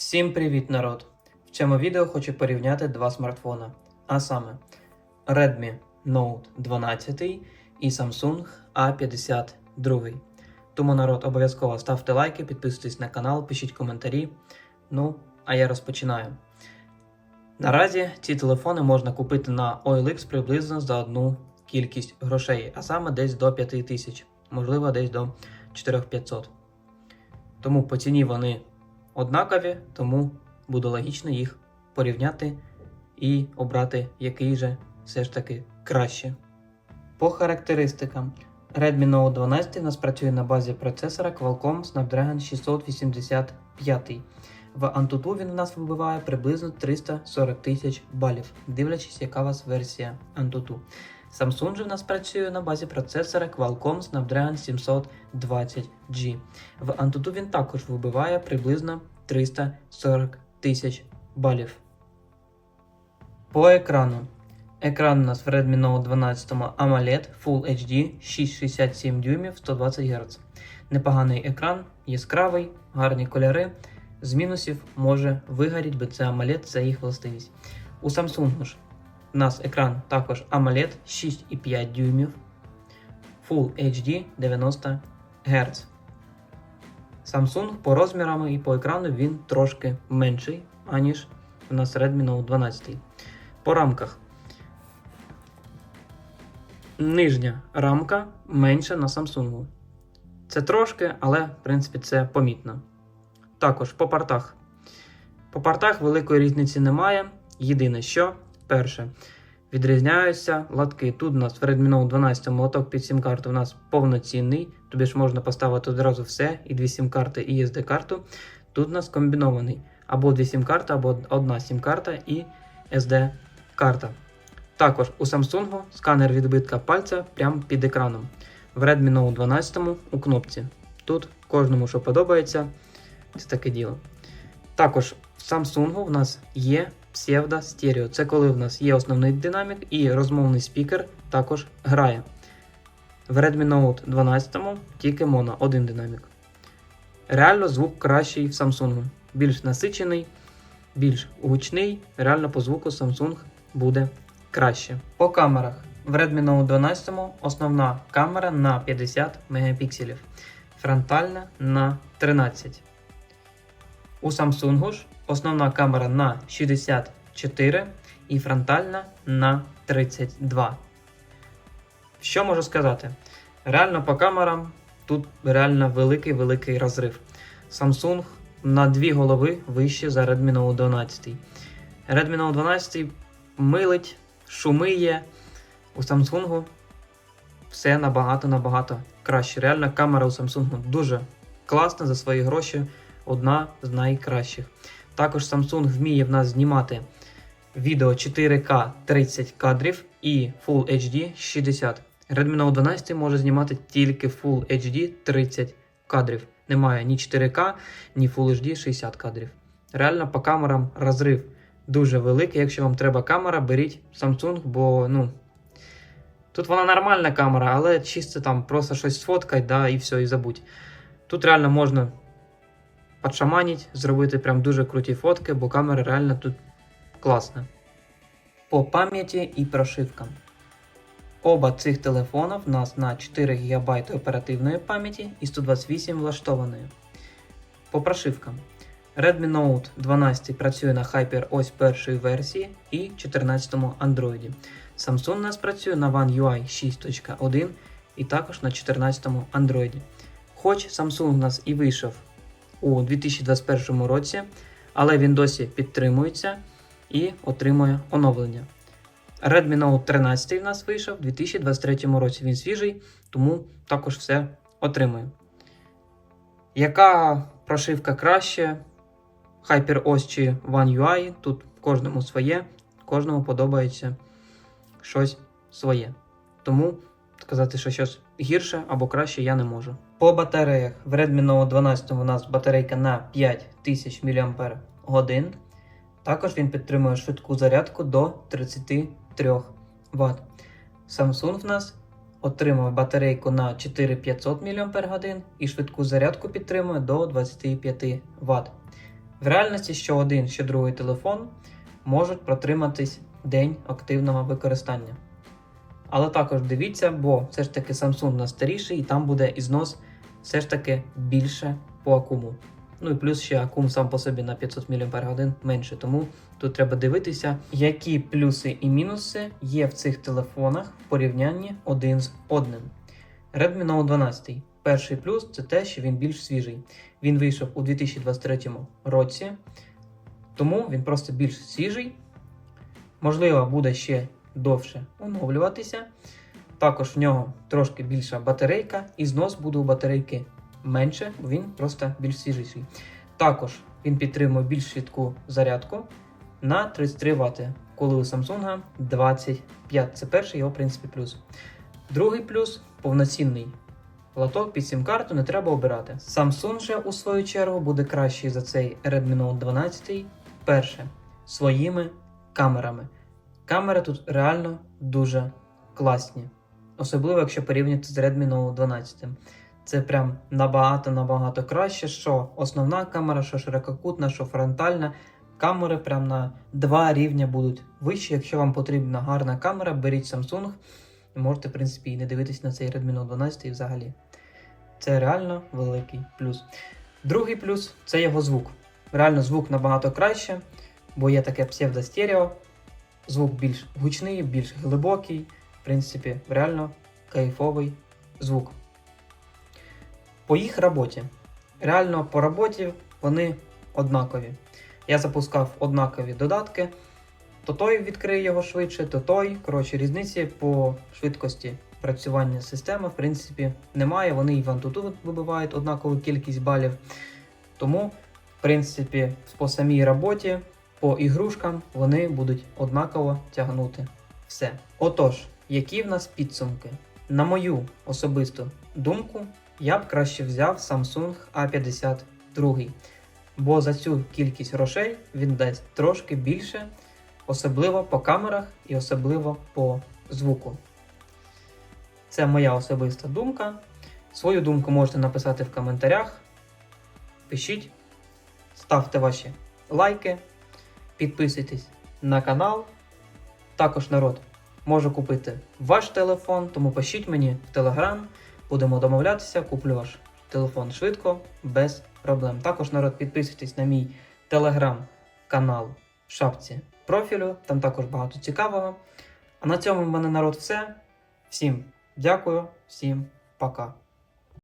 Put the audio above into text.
Всім привіт, народ! В цьому відео хочу порівняти два смартфона, а саме Redmi Note 12 і Samsung A52. Тому народ обов'язково ставте лайки, підписуйтесь на канал, пишіть коментарі. Ну, а я розпочинаю. Наразі ці телефони можна купити на OLX приблизно за одну кількість грошей, а саме десь до 5000, можливо, десь до 4500. Тому по ціні вони однакові, тому буде логічно їх порівняти і обрати, який же все ж таки краще. По характеристикам. Redmi Note 12 у нас працює на базі процесора Qualcomm Snapdragon 685. В Antutu він у нас вибиває приблизно 340 тисяч балів, дивлячись, яка у вас версія Antutu. Samsung же в нас працює на базі процесора Qualcomm Snapdragon 720G. В Antutu він також вибиває приблизно 340 тисяч балів. По екрану. Екран у нас в Redmi Note 12 AMOLED Full HD 667 дюймів 120 Гц. Непоганий екран, яскравий, гарні кольори. З мінусів може вигоріти, бо це AMOLED, це їх властивість. У Samsung у нас екран також AMOLED 6,5 дюймів Full HD 90 Гц. Samsung по розмірам і по екрану він трошки менший, аніж у нас Redmi Note 12. По рамках. Нижня рамка менша на Samsung. Це трошки, але в принципі це помітно. Також по портах. По портах великої різниці немає. Єдине, що перше, відрізняються лотки. Тут у нас в Redmi Note 12 лоток під сім-карту у нас повноцінний, тобі ж можна поставити одразу все, і дві сім-карти, і SD-карту. Тут у нас комбінований або дві сім-карти, або одна сім-карта і SD-карта. Також у Samsung сканер відбитка пальця прямо під екраном. В Redmi Note 12 у кнопці. Тут кожному, що подобається, це таке діло. Також в Samsung в нас є псевдо-стерео. Це коли в нас є основний динамік і розмовний спікер також грає. В Redmi Note 12 тільки моно, один динамік. Реально звук кращий в Samsung. Більш насичений, більш гучний. Реально по звуку Samsung буде краще. По камерах. В Redmi Note 12 основна камера на 50 мегапікселів, фронтальна на 13. У Samsung основна камера на 64 і фронтальна на 32. Що можу сказати? Реально по камерам тут реально великий-великий розрив. Samsung на дві голови вище за Redmi Note 12. Redmi Note 12 милить, шумиє. У Samsung все набагато-набагато краще. Реально камера у Samsung дуже класна за свої гроші, одна з найкращих. Також Samsung вміє в нас знімати відео 4К 30 кадрів і Full HD 60. Redmi Note 12 може знімати тільки Full HD 30 кадрів. Немає ні 4К, ні Full HD 60 кадрів. Реально по камерам розрив дуже великий. Якщо вам треба камера, беріть Samsung, бо ну. Тут вона нормальна камера, але чисто там просто щось сфоткать, да, і все, і забудь. Тут реально можна подшаманить, зробити прям дуже круті фотки, бо камера реально тут класна. По пам'яті і прошивкам. Оба цих телефона в нас на 4 ГБ оперативної пам'яті і 128 влаштованої. По прошивкам. Redmi Note 12 працює на HyperOS першої версії і 14 Android. Samsung у нас працює на One UI 6.1 і також на 14 Android. Хоч Samsung у нас і вийшов у 2021 році, але він досі підтримується і отримує оновлення. Redmi Note 13 у нас вийшов у 2023 році. Він свіжий, тому також все отримує. Яка прошивка краще? HyperOS чи One UI? Тут кожному своє, кожному подобається щось своє. Тому сказати, що щось гірше або краще я не можу. По батареях в Redmi Note 12 у нас батарейка на 5000 мАч. Також він підтримує швидку зарядку до 33 Вт. Samsung в нас отримує батарейку на 4500 мАч і швидку зарядку підтримує до 25 Вт. В реальності що один, що другий телефон можуть протриматись день активного використання. Але також дивіться, бо все ж таки Samsung у нас старіший і там буде ізнос все ж таки більше по акуму. Ну і плюс ще акум сам по собі на 500 мАч менше. Тому тут треба дивитися, які плюси і мінуси є в цих телефонах в порівнянні один з одним. Redmi Note 12. Перший плюс це те, що він більш свіжий. Він вийшов у 2023 році, тому він просто більш свіжий. Можливо, буде ще довше оновлюватися. Також в нього трошки більша батарейка, і знос буде у батарейки менше, бо він просто більш свіжіший. Також він підтримує більш швидку зарядку на 33 Вт, коли у Samsung 25. Це перший його, в принципі, плюс. Другий плюс повноцінний лоток під сім-карту не треба обирати. Samsung же, у свою чергу, буде кращий за цей Redmi Note 12. Перше, своїми камерами. Камери тут реально дуже класні. Особливо, якщо порівняти з Redmi Note 12. Це прям набагато-набагато краще, що основна камера, що ширококутна, що фронтальна. Камери прям на два рівня будуть вищі. Якщо вам потрібна гарна камера, беріть Samsung можете, в принципі, і не дивитись на цей Redmi Note 12 і взагалі. Це реально великий плюс. Другий плюс це його звук. Реально звук набагато краще, бо є таке псевдостерео. Звук більш гучний, більш глибокий. В принципі, реально кайфовий звук. По їх роботі. Реально по роботі вони однакові. Я запускав однакові додатки. То той відкриє його швидше, то той. Коротше, різниці по швидкості працювання системи, в принципі, немає. Вони і в Antutu вибивають однакову кількість балів. Тому, в принципі, по самій роботі, по ігрушкам вони будуть однаково тягнути все. Отож, які в нас підсумки? На мою особисту думку, я б краще взяв Samsung A52. Бо за цю кількість грошей він дасть трошки більше, особливо по камерах і особливо по звуку. Це моя особиста думка. Свою думку можете написати в коментарях. Пишіть, ставте ваші лайки, підписуйтесь на канал. Також народ може купити ваш телефон, тому пишіть мені в Телеграм, будемо домовлятися, куплю ваш телефон швидко, без проблем. Також народ підписуйтесь на мій телеграм-канал в шапці профілю, там також багато цікавого. А на цьому в мене народ все. Всім дякую, всім пока.